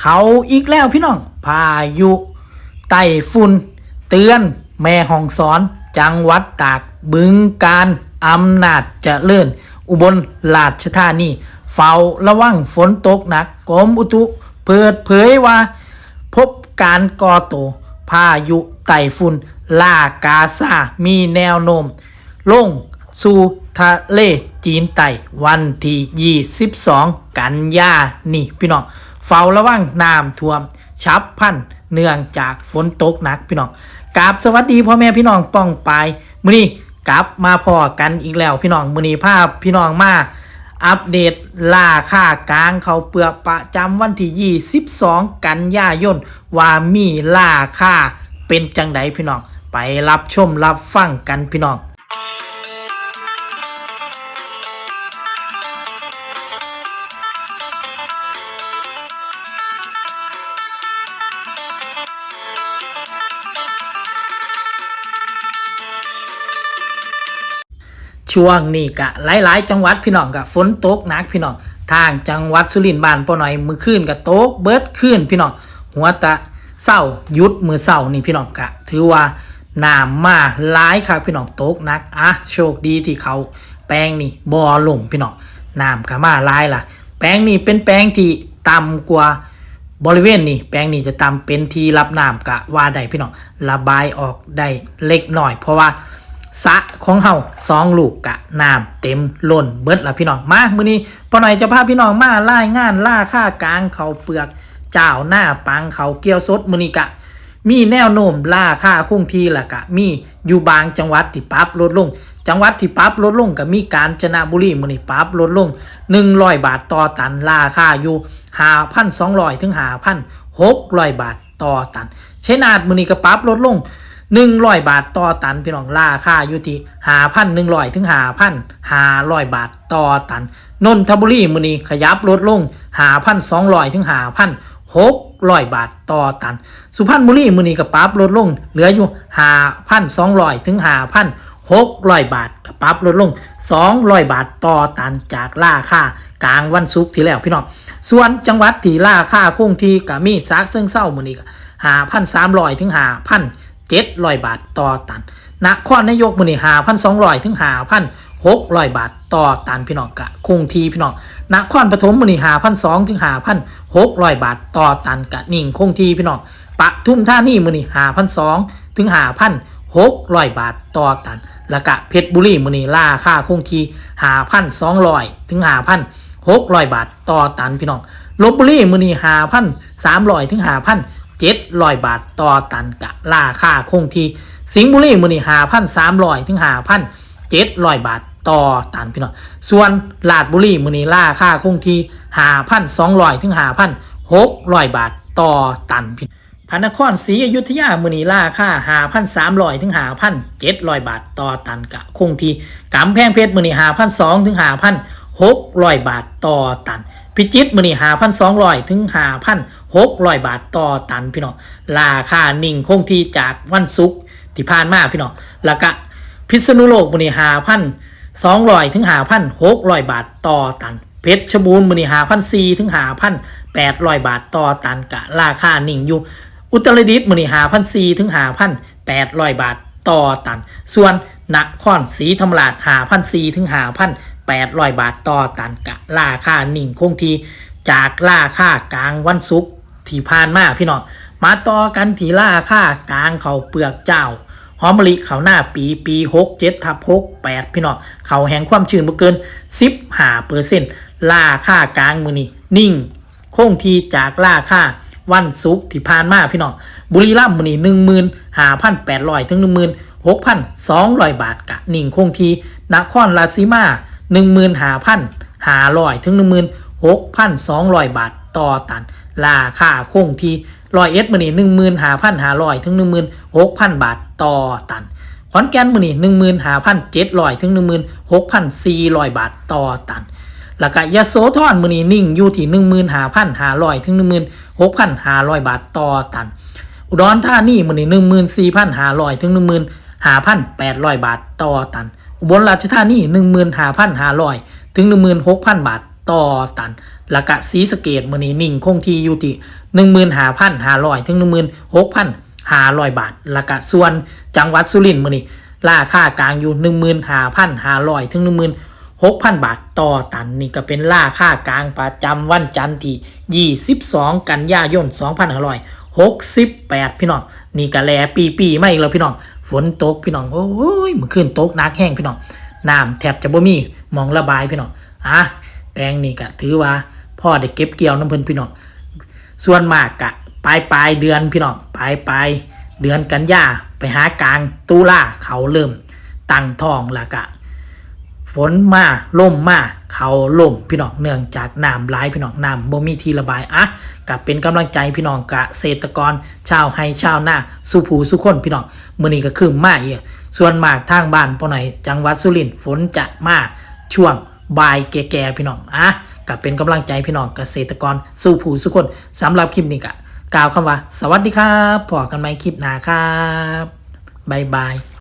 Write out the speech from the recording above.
เขาอีกแล้วพี่น้อง พายุไต้ฝุ่นเตือนแม่ห้องสอน จังหวัดตาก บึงการอำนาจเจริญอุบลราชธานี เฝ้าระวังฝนตกหนักกรมอุตุเปิดเผยว่า พบการก่อตัวพายุไต้ฝุ่นลากาซามีแนวโน้ม ลงสู่ทะเลจีนใต้วันที่ 22 กันยานี่พี่น้อง เฝ้าระวังน้ำท่วม ฉับพันเนื่องจากฝนตกหนักพี่น้องกราบสวัสดีพ่อแม่พี่น้องป้องไปมื้อนี้กลับมาพอกันอีกแล้วพี่น้องมื้อนี้ภาพพี่น้องมาอัปเดตราค่ากลางเขาเปลือกประจำวันที่22กันยายนว่ามีราค่าเป็นจังไดพี่น้องไปรับชมรับฟังกันพี่น้อง ช่วงนี้กะหลาย ๆ จังหวัดพี่น้องกะฝนตกหนักพี่น้องทางจังหวัดสุรินทร์บ้านปอหน่อยมือขึ้นกะตกเบิดขึ้นพี่น้องหัวตะเศร้ายุดมือเศร้านี่พี่น้องกะ ถือว่าน้ำมาหลายครับพี่น้องตกนักอะโชคดีที่เขาแปลงนี่บ่อลงพี่น้องน้ำกะมาหลายล่ะ แปลงนี่เป็นแปลงที่ต่ำกว่าบริเวณนี้แปลงนี้จะตามเป็นที่รับน้ำกะว่าได้พี่น้องระบายออกได้เล็กหน่อย เพราะว่า สะของเฮาสองลูกกะน้ำเต็มล้นเบิดละพี่น้องมามื้อนี้ปอหน่อยจะพาพี่น้องมาล่ายงานล่าค่ากลางเขาเปลือกเจ้าหน้าปังเขาเกียวสดมื้อนี้กะ มีแนวโน้มล่าค่าคงที่ละกะ มีอยู่บางจังหวัดที่ปรับลดลง จังหวัดที่ปรับลดลงก็มีการจนบุรีมื้อนี้ปรับลดลง 100 บาทต่อตันราค่าอยู่5,200ถึง5,600 บาทต่อตันชัยนาทมื้อนี้ก็ปรับลดลง 100บาทต่อตันพี่น้องราคาอยู่ที่5,100ถึง5,500บาทต่อตันนนทบุรีมื้อนี้ขยับลดลง5,200ถึง5,600บาทต่อตัน สุพรรณบุรีมื้อนี้ก็ปรับลดลง เหลืออยู่5,200ถึง5,600บาทก็ปรับลดลง200บาทต่อตันจากราคากลางวันศุกร์ที่แล้วพี่น้องส่วนจังหวัดที่ราคาคงที่ก็มีซักเซิงเศร้ามื้อนี้ก็5,300ถึง 5,700บาทต่อตันนครนายกมือนี้5,200ถึง5,600บาทต่อตันพี่น้องกะคงทีพี่น้องนครปฐมมือนี้5,200ถึง5,600บาทต่อตันกะนิ่งคงทีพี่น้องปะทุมธานี่มือนี้5,200ถึง5,600บาทต่อตันแล้วก็เพชรบุรีมือนี้ราคาคงที่5,200ถึง5,600บาทต่อตันพี่น้องลบบุรีมือนี้5,300ถึง 5,700บาทต่อตันกะราคาคงที่สิงห์บุรีมือนี้5,300ถึง5,700บาทต่อตันพี่น้องส่วนลาดบุรีมื้อนี้ราคาคงที่5,200ถึง5,600บาทต่อตันพี่น้องพระนครศรีอยุธยามือนีราคาหาพันสามร้อยถึงหาพันเจ็ดร้อยบาทต่อตันกะคงที่กำแพงเพชรมือนีหาพันสองถึงหาพันหกร้อยบาทต่อตัน พิจิตรมือนีหาพันสองร้อยถึงหาพันหกร้อยบาทต่อตันพี่น้องราคานิ่งคงที่จากวันศุกร์ที่ผ่านมาพี่น้องแล้วก็พิษณุโลกมือนีหาพันสองร้อยถึงหาพันหกร้อยบาทต่อตันเพชรบูรณ์มือนีหาพันสี่ถึงหาพันแปดร้อยบาทต่อตันกะราคานิ่งอยู่ อุตรดิตถ์มือนี่หาพันสี่ถึงหาพันแปดร้อยบาทต่อตัน ส่วนนครศรีธรรมราชหาพันสี่ถึงหาพัน แปดร้อยบาทต่อตันกะราคานิ่งคงที่จากราคากลางวันศุกร์ที่ผ่านมาพี่น้องมาต่อกันที่ราคากลางเขาเปลือกเจ้าหอมมะลิเขาหน้าปีปีหกเจ็ดทับหกแปดพี่น้องเขาแห่งความชื้นบ่เกินสิบห้าเปอร์เซ็นต์ราคากลางมือนี้นิ่ง คงที่จากราคาวันศุกร์ที่ผ่านมาพี่น้องบุรีรัมย์มือนี้หนึ่งหมื่นห้าพันแปดร้อยถึงหนึ่งหมื่นหกพันสองร้อยบาทกะนิ่งคงที่นครราชสีมา หนึ่งหมื่นหาพันหาร้อยถึงหนึ่งหมื่นหกพันสองร้อยบาทต่อตัน ราคาคงที่ร้อยเอ็ดมื้อนี้หนึ่งหมื่นห้าพันห้าร้อยถึงหนึ่งหมื่นหกพันบาทต่อตัน ขอนแก่นมื้อนี้หนึ่งหมื่นห้าพันเจ็ดร้อยถึงหนึ่งหมื่นหกพันสี่ร้อยบาทต่อตัน แล้วก็ยะโสธรมื้อนี้นิ่งอยู่ที่15,500ถึง16,500บาทต่อตัน อุดรธานีมื้อนี้14,500ถึง15,800บาทต่อตัน อุบลราชธานี15,500 ถึง 16,000 บาทต่อตันล้วก็สีสเกตมือนี้นิ่งคงที่อยู่ที่15,500 ถึง 16,500 บาทล้วก็ส่วนจังหวัดสุรินทร์มือนี้ราคากลางอยู่ 15,500 ถึง 16,000 บาทต่อตันนี่ก็เป็นราคากลางประจำวันจันทร์ที่ 22 กันยายน 2568 พี่น้อง นี่ก็แลปีปีๆมาอีกแล้วพี่น้อง ฝนตกพี่น้องโอ้ยเมื่อคืนตกนักแห้งพี่น้องน้ำแทบจะบ่มีมองระบายพี่น้องอะแปลงนี่ก็ถือว่าพ่อได้เก็บเกี่ยวน้ำเพิ่นพี่น้องส่วนมากกะปลายปลายเดือนพี่น้องปลายปลายเดือนกันยาไปหากลางตุลาเขาเริ่มตั้งทองละกะ นมาล่มมาเขาล่มพี่น้องเนื่องจากน้ำหลายพี่น้องน้ำบ่มีที่ระบายอะกับเป็นกำลังใจพี่น้องกะเกษตรกร ชาวไฮชาวนาสุภูสุคนพี่น้องมื้อนี้ก็คือมาอีกส่วนมากทางบ้านป้อหน่อยจังหวัดสุรินทร์ฝนจะมาช่วงบ่ายแก่ๆพี่น้องอะกับเป็นกำลังใจพี่น้องเกษตรกรสุภูสุคนสำหรับคลิปนี้ก็กล่าวคำว่า สวัสดีครับพบกันใหม่คลิปหน้าครับบายบาย